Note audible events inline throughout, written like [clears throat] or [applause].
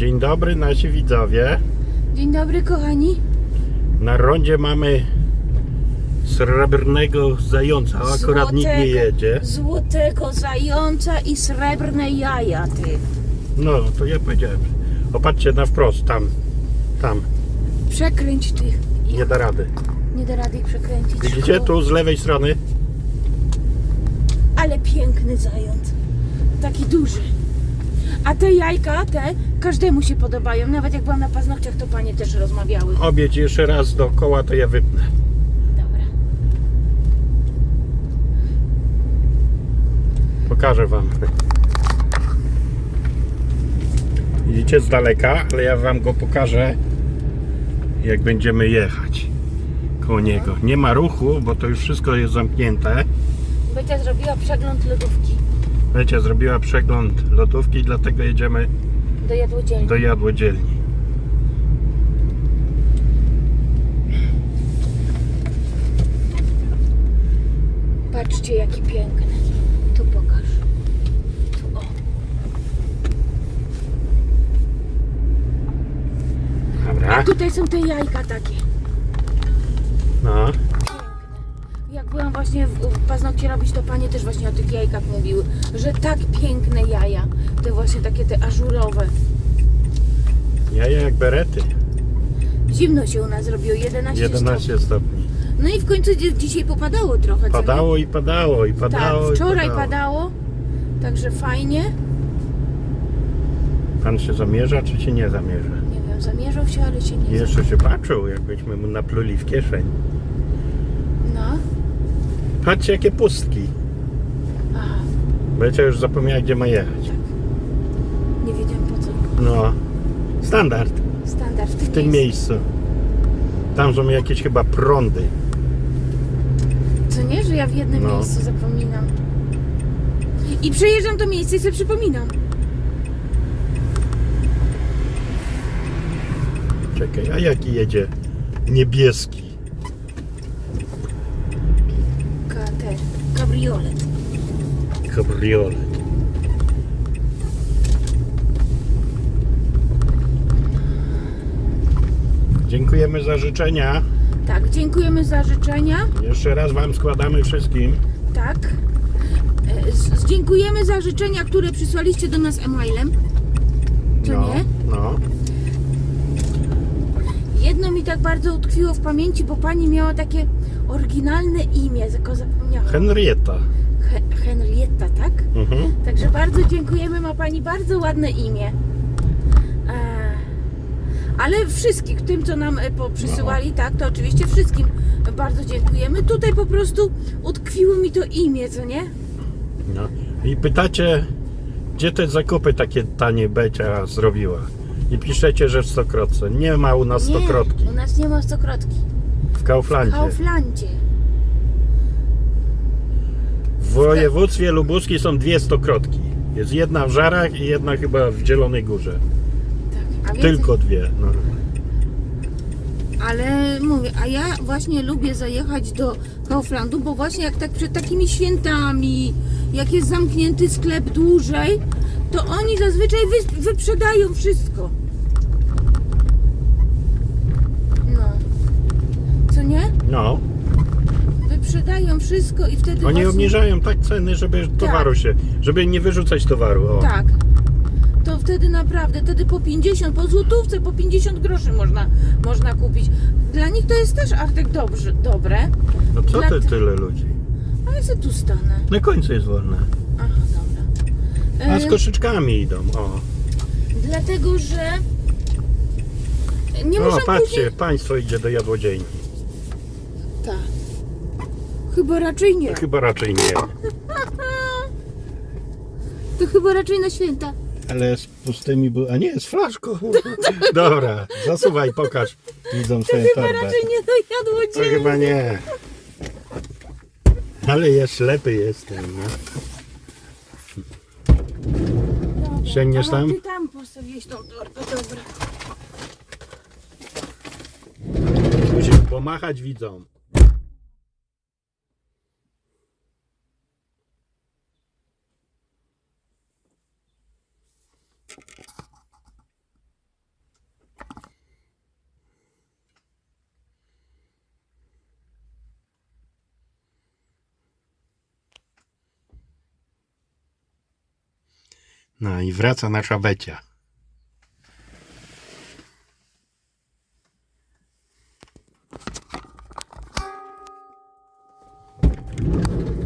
Dzień dobry nasi widzowie. Dzień dobry kochani. Na rondzie mamy srebrnego zająca. A Akurat nikt nie Złotego- jedzie. Złotego zająca i srebrne jaja ty. No, to ja powiedziałem. Opatrzcie na wprost, tam, tam. Przekręć tych. Nie da rady. Nie da rady ich przekręcić. Widzicie tu z lewej strony? Ale piękny zając. Taki duży. A te jajka, te każdemu się podobają. Nawet jak byłam na paznokciach, to panie też rozmawiały. Obieć jeszcze raz dookoła, to ja wypnę. Dobra. Pokażę wam. Widzicie z daleka, ale ja wam go pokażę, jak będziemy jechać koło niego. Nie ma ruchu, bo to już wszystko jest zamknięte. Becia zrobiła przegląd lodówki Wiecie, zrobiła przegląd lodówki, dlatego jedziemy do jadłodzielni. do jadłodzielni. Patrzcie, jaki piękny. Tu pokaż. Tu, o. A Dobra. tutaj są te jajka takie. Tych jajkach mówiły, że tak piękne jaja. Te właśnie takie te ażurowe. Jaja jak berety. Zimno się u nas zrobiło, 11, 11 stopni. stopni. No i w końcu dzi- dzisiaj popadało trochę. Padało i padało i Tak, padało wczoraj i padało. padało. Także fajnie. Pan się zamierza, czy się nie zamierza? Nie wiem, zamierzał się, ale się nie Jeszcze się patrzył, jakbyśmy mu napluli w kieszeń. No. Patrzcie jakie pustki. Będziecie już zapomniała gdzie ma jechać. tak. Nie wiedziałem po co. No. Standard Standard w tym, w tym miejscu. Tam są jakieś chyba prądy. Co nie, że ja w jednym No. miejscu zapominam. I przejeżdżam to miejsce i sobie przypominam. Czekaj, a jaki jedzie? Niebieski. Kater, kabriolet. Kabriolet. Dziękujemy za życzenia. Tak, dziękujemy za życzenia. Jeszcze raz Wam składamy wszystkim. Tak. E, z- Dziękujemy za życzenia, które przysłaliście do nas e-mailem. Co no, nie? No. Jedno mi tak bardzo utkwiło w pamięci, bo pani miała takie oryginalne imię, tylko zapomniałam. Henrietta. He- Henrietta, tak? Mhm. Także bardzo dziękujemy, ma Pani bardzo ładne imię. E, ale wszystkich, tym co nam e, przysyłali, tak, to oczywiście wszystkim bardzo dziękujemy. Tutaj po prostu utkwiło mi to imię, co nie? No. I pytacie, gdzie te zakupy takie tanie Becia zrobiła? I piszecie, że w Stokrotce. Nie ma u nas Stokrotki. u nas nie ma stokrotki. W W Kauflandzie. W województwie lubuskim są dwie Stokrotki. Jest jedna w Żarach i jedna chyba w Zielonej Górze. Tak, a więcej- Tylko dwie. No. Ale mówię, a ja właśnie lubię zajechać do Kauflandu, bo właśnie jak tak przed takimi świętami, jak jest zamknięty sklep dłużej, to oni zazwyczaj wy, wyprzedają wszystko. No. Co nie? no. Wyprzedają wszystko i wtedy Oni właśnie... obniżają tak ceny, żeby towaru się, żeby nie wyrzucać towaru. O. Tak. To wtedy naprawdę, wtedy po 50, po złotówce, po 50 groszy można, można kupić. Dla nich to jest też artyk dobrze, dobre, No co Dla ty ty- tyle ludzi? ale se tu stanę. Na końcu jest wolne. Aha, dobra. A z koszyczkami idą. O, Dlatego, że nie o można patrzcie, później... państwo idzie do jadłodziejni. Chyba raczej nie. Chyba raczej nie. [laughs] To chyba raczej na święta. Ale z pustymi był. A nie, z flaszką. [laughs] Dobra, zasuwaj, pokaż. Widzą swoją Chyba torbę. raczej nie To dojadło chyba nie. Ale ja ślepy jestem. No. Sięgniesz A, tam? Ty tam postawiłeś tą torbę, dobra. Musisz pomachać widzom. No i wraca nasza Becia.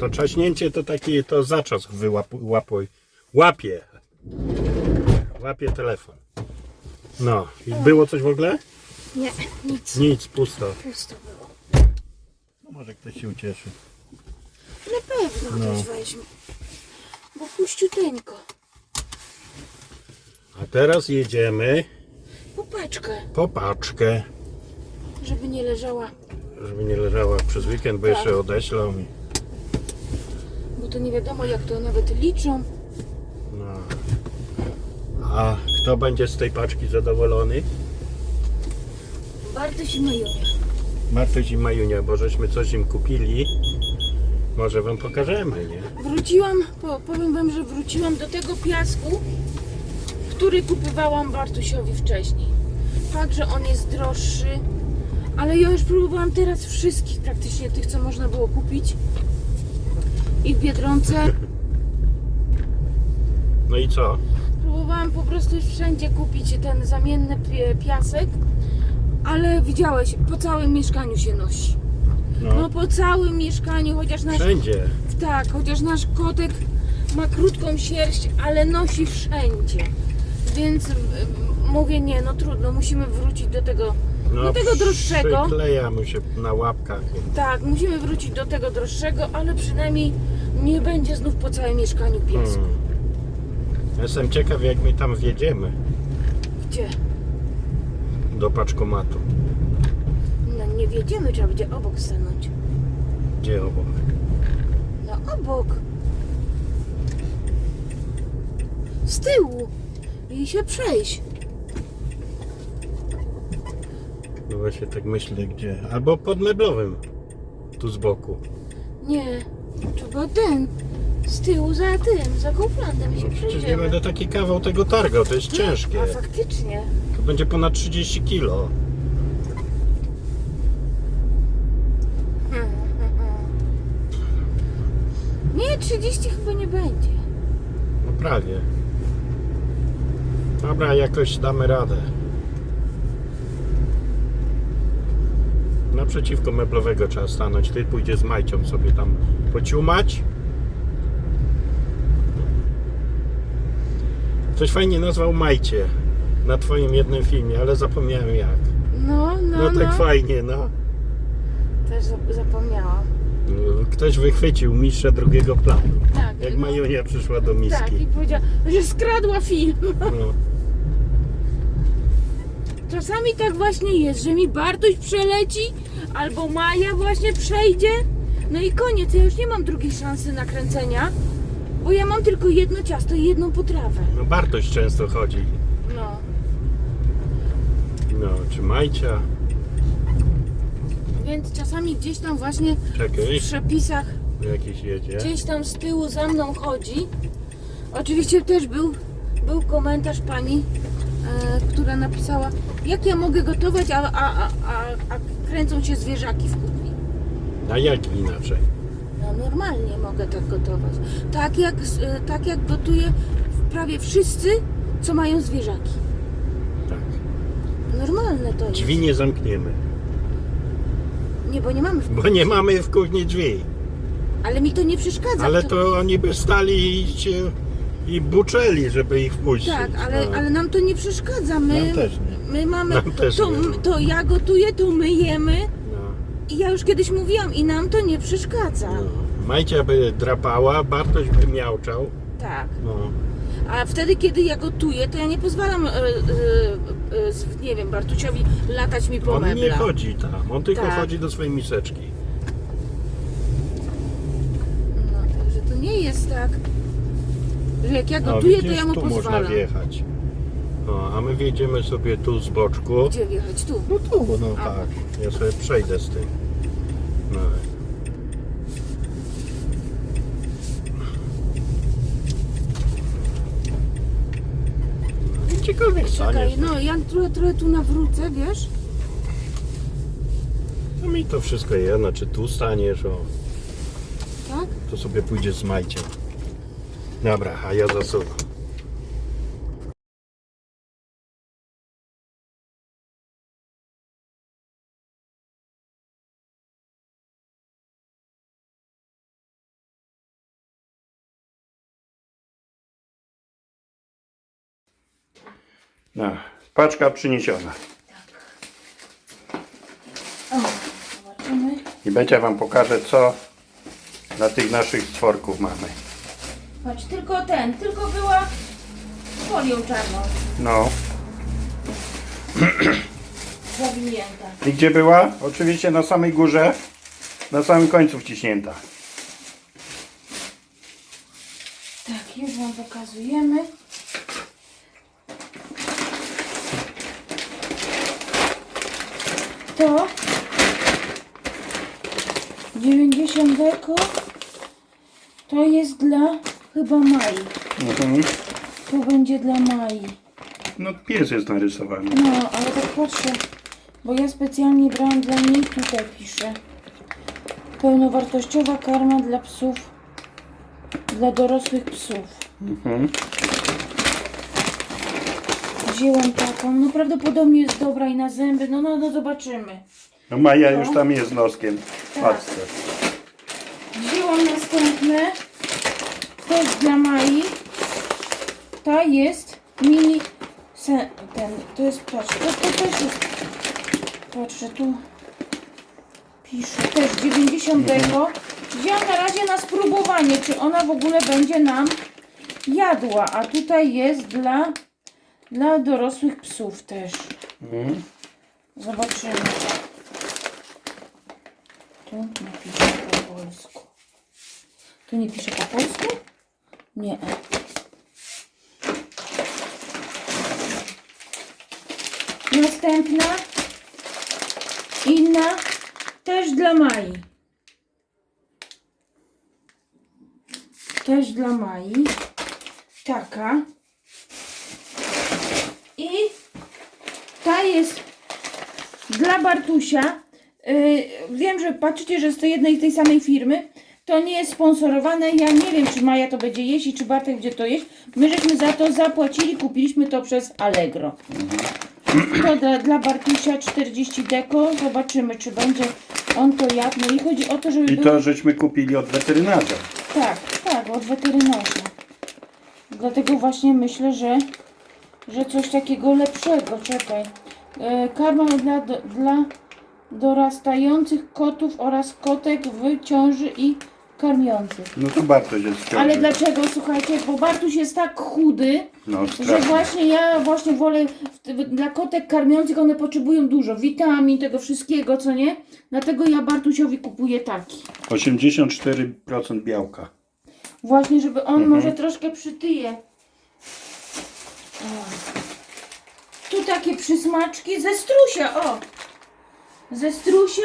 To czaśnięcie to taki, to zaczas wyłapuj, łapie. Łapie telefon. No, i było coś w ogóle? Nie, nic. Nic, pusto. Pusto było. No może ktoś się ucieszy. Na pewno No. ktoś weźmie. Bo puściuteńko. A teraz jedziemy Po paczkę, po paczkę, żeby nie leżała, żeby nie leżała przez weekend, bo Tak. jeszcze odeślą. i- bo to nie wiadomo jak to nawet liczą. No. A kto będzie z tej paczki zadowolony? Bartoś i Majunia. Martuś i Majunia, bo żeśmy coś im kupili. Może wam pokażemy, nie? Wróciłam, po, powiem wam, że wróciłam do tego piasku, który kupywałam Bartusiowi wcześniej. Fakt, że on jest droższy, ale ja już próbowałam teraz wszystkich praktycznie tych, co można było kupić. I w Biedronce No i co? próbowałam po prostu już wszędzie kupić ten zamienny pi- piasek, ale widziałeś, po całym mieszkaniu się nosi. No No, po całym mieszkaniu, chociaż nasz wszędzie. Tak, chociaż nasz kotek ma krótką sierść, ale nosi wszędzie. Więc y, mówię, nie, no trudno, musimy wrócić do tego, No, do tego droższego. Przykleja mu się na łapkach. Tak, musimy wrócić do tego droższego, ale przynajmniej nie będzie znów po całym mieszkaniu piesku. Hmm. Jestem ciekaw, jak my tam wjedziemy Gdzie? do paczkomatu. No nie wiedziemy, trzeba będzie obok stanąć. Gdzie obok? No obok. Z tyłu. I się przejść. No właśnie tak myślę, gdzie. Albo pod meblowym. Tu z boku. Nie, trzeba ten. Z tyłu za tym, za Kauflandem się No, przecież nie przejdziemy. będę taki kawał tego targał, to jest ciężkie. A faktycznie. To będzie ponad 30 kilo. Hmm, hmm, hmm. Nie, 30 chyba nie będzie. No prawie. Dobra, jakoś damy radę. Naprzeciwko meblowego trzeba stanąć. Ty pójdziesz z Majcią sobie tam pociumać. Ktoś fajnie nazwał Majcie na twoim jednym filmie, ale zapomniałem jak. No, no, No no. tak fajnie, no. Też zap- zapomniałam. Ktoś wychwycił mistrza drugiego planu. Tak. Jak Majunia przyszła do Tak, miski. i powiedziała, że skradła film. No. [laughs] Czasami tak właśnie jest, że mi Bartuś przeleci, albo Maja właśnie przejdzie. No i koniec, ja już nie mam drugiej szansy nakręcenia, bo ja mam tylko jedno ciasto i jedną potrawę. no Bartoś często chodzi. No. No, czy Majcia. Więc czasami gdzieś tam właśnie Czekaj, w przepisach, jakiś jedzie. gdzieś tam z tyłu za mną chodzi. Oczywiście też był, był komentarz pani, e, która napisała, jak ja mogę gotować, a, a, a, a, a kręcą się zwierzaki w kuchni. A jak inaczej? No normalnie mogę tak gotować. Tak jak, e, tak jak gotuję prawie wszyscy, co mają zwierzaki. Tak. Normalne to jest. Drzwi nie zamkniemy, Nie, bo nie mamy w bo nie mamy w kuchni drzwi. Ale mi to nie przeszkadza. Ale To- oni by stali i, się, i buczeli, żeby ich wpuścić. Tak, ale, No. ale nam to nie przeszkadza. My, Nam też nie. my mamy. Nam też to, nie. to ja gotuję, to my jemy. No, I ja już kiedyś mówiłam, i nam to nie przeszkadza. no. Majcia by drapała, Bartoś by miauczał. Tak. No. A wtedy, kiedy ja gotuję, to ja nie pozwalam, e, e, z- nie wiem, Bartuciowi latać mi po On nie meblach. chodzi tam, on tylko Tak. chodzi do swojej miseczki. No, także to nie jest tak, że jak ja No, gotuję, to widzisz, ja mu tu można pozwalam. wjechać. No, a my wjedziemy sobie tu z boczku. Gdzie wjechać? Tu. No tu, no A. tak. Ja sobie przejdę z tym. No. Gdziekolwiek Czekaj, no. no ja trochę, trochę tu nawrócę, wiesz? no mi to wszystko jedno, czy tu staniesz, o, Tak? to sobie pójdziesz z Majciem. Dobra, a ja zasuwam. No, paczka przyniesiona. O, zobaczymy. I Becia Wam pokaże, co na tych naszych stworków mamy. Patrz, tylko ten, tylko była folią czarną No. [clears throat] zawinięta. I gdzie była? Oczywiście na samej górze, na samym końcu wciśnięta. Tak, już Wam pokazujemy. To 90 deko to jest dla chyba Mai. Mhm. To będzie dla Mai. No pies jest narysowany. No, ale tak patrzę, bo ja specjalnie brałam dla niej, tutaj piszę. Pełnowartościowa karma dla psów, dla dorosłych psów. Mhm. Wzięłam taką, no prawdopodobnie jest dobra i na zęby, no no, no zobaczymy. No Maja już tam jest noskiem. Patrzcie. Wzięłam następne, też dla Mai. Ta jest mini, se, ten, to jest, patrz, to, to też jest, patrzę, tu pisze, też 90 deko. Wzięłam na razie na spróbowanie, czy ona w ogóle będzie nam jadła, a tutaj jest dla, dla dorosłych psów też. Mhm. Zobaczymy. Tu nie pisze po polsku. Tu nie pisze po polsku? Nie. Następna. Inna. Też dla Mai. Też dla Mai. Taka. I ta jest dla Bartusia. Yy, wiem, że patrzycie, że jest to jednej i tej samej firmy. To nie jest sponsorowane. Ja nie wiem, czy Maja to będzie jeść i czy Bartek będzie to jeść. My żeśmy za to zapłacili, kupiliśmy to przez Allegro. To dla, dla Bartusia 40 deko. Zobaczymy, czy będzie on to jadł. No i chodzi o to, żeby I było... to żeśmy kupili od weterynarza. Tak, tak, od weterynarza. Dlatego właśnie myślę, że, że coś takiego lepszego. Czekaj. E, karma dla, dla dorastających kotów oraz kotek w ciąży i karmiących. No to Bartoś jest w ciąży. Ale dlaczego, słuchajcie, bo Bartuś jest tak chudy, No że strasznie. właśnie ja właśnie wolę w- w- dla kotek karmiących one potrzebują dużo witamin, tego wszystkiego, co nie? Dlatego ja Bartusiowi kupuję taki. 84% białka. Właśnie, żeby on Mhm. może troszkę przytyje. O. Tu takie przysmaczki ze strusia, o! Ze strusia.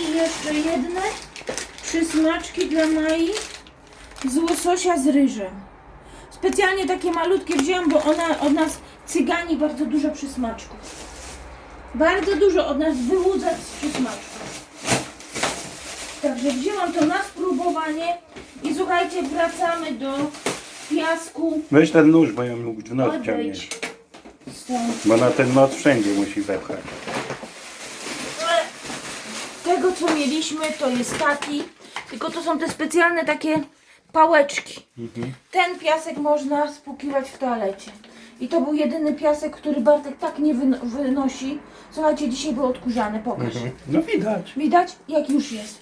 I jeszcze jedne przysmaczki dla Mai z łososia z ryżem. Specjalnie takie malutkie wzięłam, bo ona od nas cygani bardzo dużo przysmaczków. Bardzo dużo od nas wyłudza z przysmaczków. Także wzięłam to na spróbowanie i słuchajcie, wracamy do piasku. Weź ten nóż, bo ją mógł w nos Odejdź ciągniesz. stąd. Bo na ten nos wszędzie musi wepchać. Tego co mieliśmy to jest taki, tylko to są te specjalne takie pałeczki. Ten piasek można spłukiwać w toalecie. I to był jedyny piasek, który Bartek tak nie wyno- wynosi. Słuchajcie, dzisiaj był odkurzany, pokaż. No widać. Widać, jak już jest.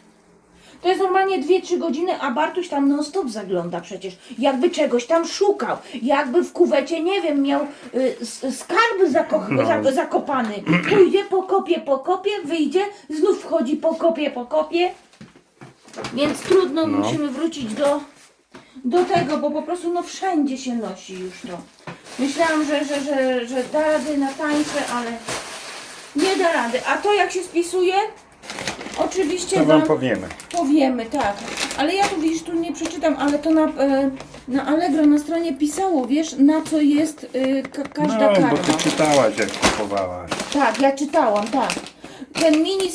To jest normalnie 2-3 godziny, a Bartuś tam non stop zagląda przecież. Jakby czegoś tam szukał. Jakby w kuwecie, nie wiem, miał y, s- skarb zako No. za zakopany. Pójdzie, pokopie, pokopie, wyjdzie, znów wchodzi, pokopie, pokopie. Więc trudno, No. musimy wrócić do, do tego, bo po prostu no wszędzie się nosi już to. Myślałam, że, że, że, że da rady na tańsze, ale nie da rady. A to jak się spisuje? Oczywiście To wam powiemy. powiemy, tak. Ale ja tu widzisz, tu nie przeczytam, ale to na, e, na Allegro na stronie pisało, wiesz, na co jest e, ka każda No, karma. bo ty czytałaś jak kupowałaś. Tak, ja czytałam, tak. Ten mini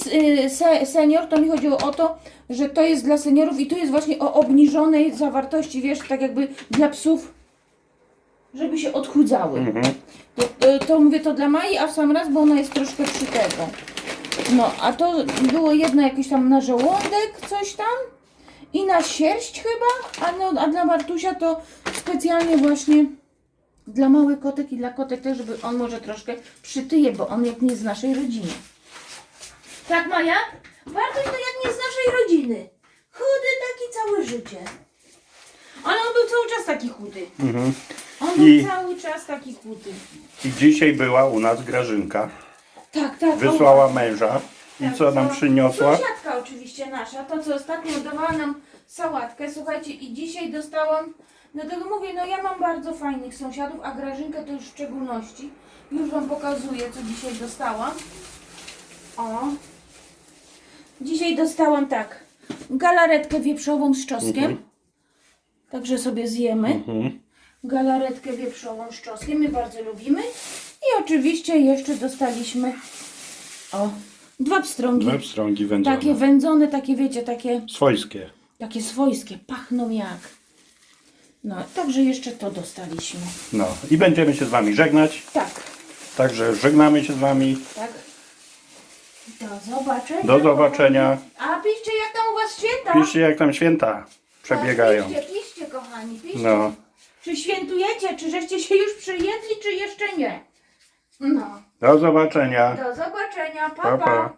y, se, senior, to mi chodziło o to, że to jest dla seniorów i tu jest właśnie o obniżonej zawartości, wiesz, tak jakby dla psów, żeby się odchudzały. Mhm. To, to, to mówię to dla Mai, a w sam raz, bo ona jest troszkę przy tego. No, a to było jedno jakieś tam na żołądek, coś tam i na sierść chyba, a, no, a dla Bartusia to specjalnie właśnie Dla małych kotek i dla kotek też, żeby on może troszkę przytyje, bo on jak nie z naszej rodziny. Tak, Maja? Bartoś to jak nie z naszej rodziny. Chudy taki całe życie. Ale on był cały czas taki chudy. Mhm. On był I- cały czas taki chudy. I dzisiaj była u nas Grażynka. Tak, tak. Wysłała męża. I tak, co nam przyniosła? Sąsiadka oczywiście nasza, to co ostatnio dawała nam sałatkę. Słuchajcie, i dzisiaj dostałam, dlatego mówię, no ja mam bardzo fajnych sąsiadów, a Grażynkę to już w szczególności. Już Wam pokazuję, co dzisiaj dostałam. O. Dzisiaj dostałam tak, galaretkę wieprzową z czosnkiem. Także sobie zjemy. Mhm. Galaretkę wieprzową z czosnkiem, my bardzo lubimy. I oczywiście jeszcze dostaliśmy o, dwa pstrągi. Dwa pstrągi wędzone. Takie wędzone, takie wiecie, takie, Swojskie. takie swojskie, pachną jak. No, także jeszcze to dostaliśmy. No i będziemy się z Wami żegnać. Tak, Także żegnamy się z Wami. tak. Do zobaczenia. Do zobaczenia. A piszcie, jak tam u Was święta? Piszcie jak tam święta przebiegają. Tak, piszcie, piszcie, kochani, piszcie. No. Czy świętujecie, czy żeście się już przyjedli, czy jeszcze nie? No, Do zobaczenia. do zobaczenia, Pa, pa. pa.